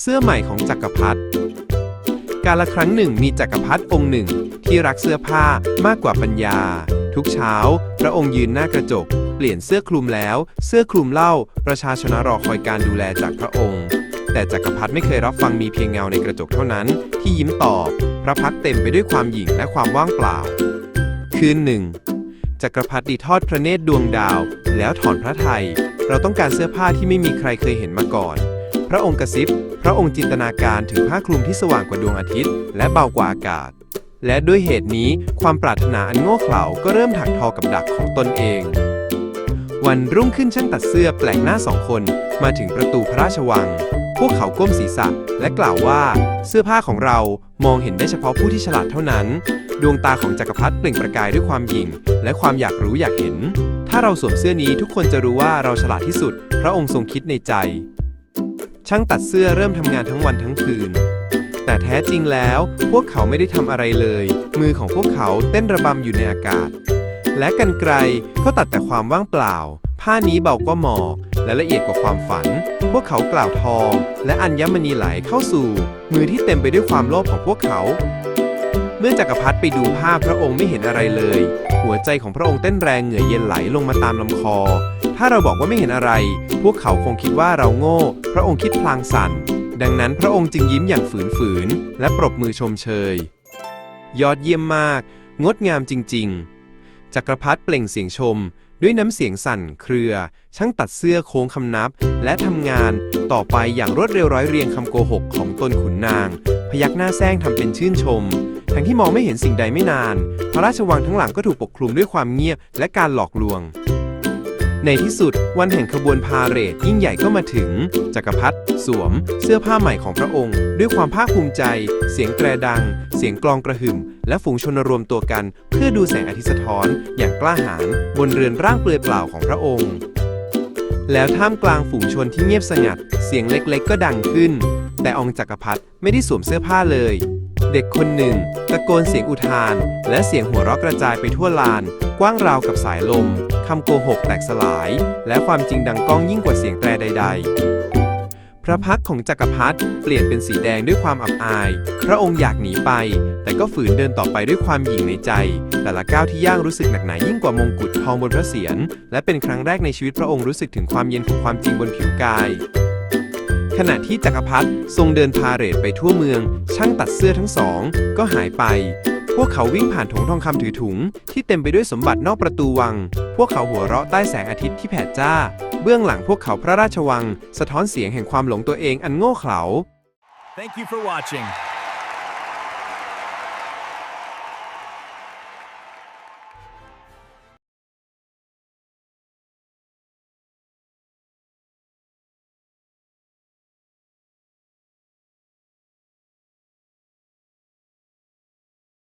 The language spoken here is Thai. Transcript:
เสื้อใหม่ของจักรพรรดิการละครั้งหนึ่งมีจักรพรรดิองค์หนึ่งที่รักเสื้อผ้ามากกว่าปัญญา ทุกเช้า พระองค์ยืนหน้ากระจก เปลี่ยนเสื้อคลุมแล้ว เสื้อคลุมเล่า ประชาชนรอคอยการดูแลจากพระองค์ แต่จักรพรรดิไม่เคยรับฟังมีเพียงเงาในกระจกเท่านั้น ที่ยิ้มตอบ พระพักเต็มไปด้วยความหยิ่งและความว่างเปล่า คืนหนึ่งจักรพรรดิทอดพระเนตรดวงดาว แล้วถอนพระทัยเราต้องการเสื้อผ้าที่ไม่มีใครเคยเห็นมาก่อน ระองค์กระซิบ พระองค์จินตนาการถึงผ้าคลุมที่สว่างกว่าดวงอาทิตย์ และเบากว่าอากาศ และด้วยเหตุนี้ความปรารถนาอันโง่เขลาก็เริ่มถักทอกับดักของตนเอง วันรุ่งขึ้นช่างตัดเสื้อแปลกหน้าสองคนมาถึงประตูพระราชวัง พวกเขาก้มศีรษะและกล่าวว่า เสื้อผ้าของเรามองเห็นได้เฉพาะผู้ที่ฉลาดเท่านั้น ดวงตาของจักรพรรดิเปล่งประกายด้วยความหยิ่ง และความอยากรู้อยากเห็น ถ้าเราสวมเสื้อนี้ทุกคนจะรู้ว่าเราฉลาดที่สุด พระองค์ทรงคิดในใจ ช่างตัดเสื้อเริ่มทำงานทั้งวันทั้งคืน แต่แท้จริงแล้ว พวกเขาไม่ได้ทำอะไรเลย มือของพวกเขาเต้นระบำอยู่ในอากาศ และกันไกลก็ตัดแต่ความว่างเปล่า ผ้านี้เบาก็หมอก และละเอียดกว่าความฝัน พวกเขากล่าวทอง และอัญมณีไหลเข้าสู่ มือที่เต็มไปด้วยความโลภของพวกเขา เมื่อจักรพรรดิไปดูภาพพระองค์ไม่เห็นอะไรเลย หัวใจของพระองค์เต้นแรงเหงื่อเย็นไหลลงมาตามลำคอ ถ้าเราบอกว่าไม่เห็นอะไร พวกเขาคงคิดว่าเราโง่ พระองค์คิดพลางสั่น ดังนั้นพระองค์จึงยิ้มอย่างฝืนๆและปรบมือชมเชย ยอดเยี่ยมมาก งดงามจริง ๆ จักรพรรดิเปล่งเสียงชม ด้วยน้ำเสียงสั่น เครือ ช่างตัดเสื้อโค้งคำนับ และทำงานต่อไปอย่างรวดเร็วร้อยเรียงคำโกหกของตนขุนนาง พยักหน้าแซงทำเป็นชื่นชม ทั้งที่มองไม่เห็นสิ่งใดไม่นาน พระราชวังทั้งหลังก็ถูกปกคลุมด้วยความเงียบและการหลอกลวง ในที่สุดวันแห่งขบวนพาเหรดยิ่งใหญ่ก็มาถึง จักรพรรดิสวม เสื้อผ้าใหม่ของพระองค์ ด้วยความภาคภูมิใจ เสียงแตรดัง เสียงกลองกระหึ่ม และฝูงชนรวมตัวกัน เพื่อดูแสงอาทิตย์สะท้อน อย่างกล้าหาญบนเรือนร่างเปลือยเปล่าของพระองค์แล้วท่ามกลางฝูงชนที่เงียบสงัด เสียงเล็กๆ ก็ดังขึ้น แต่องจักรพรรดิไม่ได้สวมเสื้อผ้าเลย เด็กคนหนึ่ง ตะโกนเสียงอุทาน และเสียงหัวเราะกระจายไปทั่วลาน กว้างราวกับสายลมคำโกหกแตกสลาย และความจริงดังก้องยิ่งกว่าเสียงแตรใด ๆ พระพักของจักรพรรดิเปลี่ยนเป็นสีแดงด้วยความอับอาย พระองค์อยากหนีไป แต่ก็ฝืนเดินต่อไปด้วยความหยิ่งในใจ แต่ละก้าวที่ย่างรู้สึกหนักหนายิ่งกว่ามงกุฎทองบนพระเศียรและเป็นครั้งแรกในชีวิตพระองค์รู้สึกถึงความเย็นของความจริงบนผิวกาย ณะที่จักรพรรดิทรงเดินพาเหรดไปทั่วเมือง ช่างตัดเสื้อทั้งสอง ก็หายไป พวกเขาวิ่งผ่านถุงทองคำถือถุง ที่เต็มไปด้วยสมบัตินอกประตูวัง พวกเขาหัวเราะใต้แสงอาทิตย์ที่แผดจ้า เบื้องหลังพวกเขาพระราชวัง สะท้อนเสียงแห่งความหลงตัวเองอันโง่เขลา Thank you for watching.